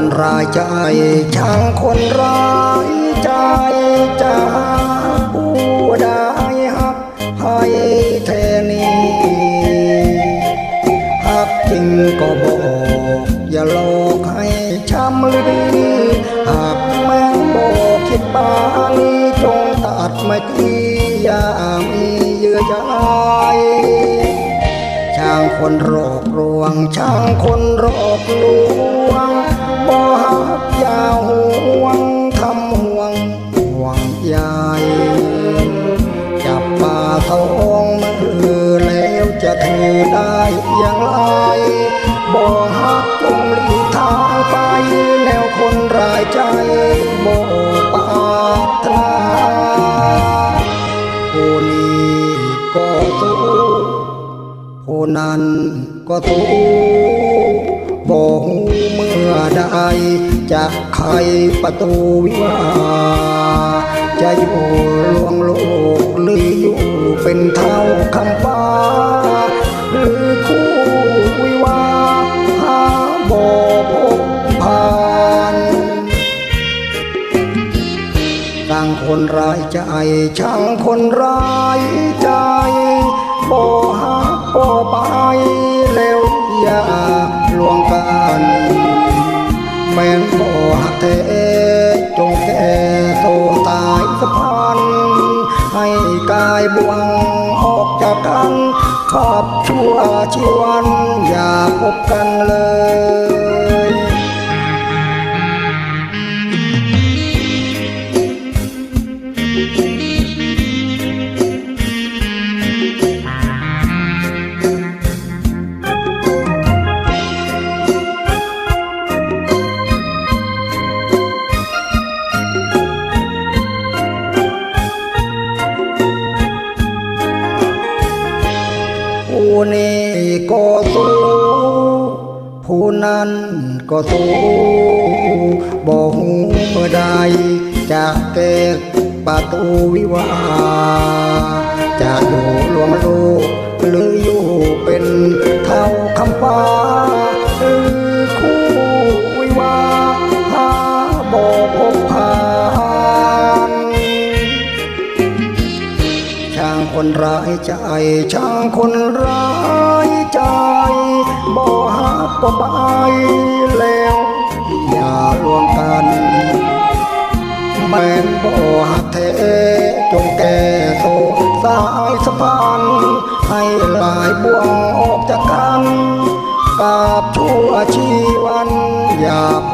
นรายใจช่างคนร้ายใจจะผู้ได้หักให้เทนี้หักจริงก็บอกอย่าหลอกให้ช้ำลือหากแม่งบอกคิดบาลีจงตัดไม่ทีอย่ามีเยื่อใยช่างคนหลอกลวงช่างคนหลอกลวง ปลาองมือแล้วจะถือได้อย่างไรบ่หักจงหลีทางไปแนวคนรายใจบ่ปารถนาผู้นี้ก็สู้ผู้นั้นก็สู้บ่หูเมื่อใดจะไขประตูวิวาจะอยู่ลวงโลก เป็นเท่าคำฟ้า หรือคู่วิวาหาบ่พบผ่านช่างคนร้ายใจช่างคนร้ายใจบ่หักบ่ไปแล้วอย่าลวงกัน กายบวงออกจากกัน ขอบชั่วชีวันอย่าพบกันเลย ผู้นั้นก็สู้บ่หูเมื่อใดจะเกิดประตูวิวาจะอยู่รวมโลกหรืออยู่เป็นเท่าคำฟ้าหรือคู่วิวาหาบ่พบผ่านช่างคนร้ายใจช่างคนร้ายใจ กก็ไปแล้ว อย่าลวงกันแมนบ่หักแท้จงแก่โตสายสะพานให้หลายบ่วงออกจากกันกับชั่วชีวัน อย่าพ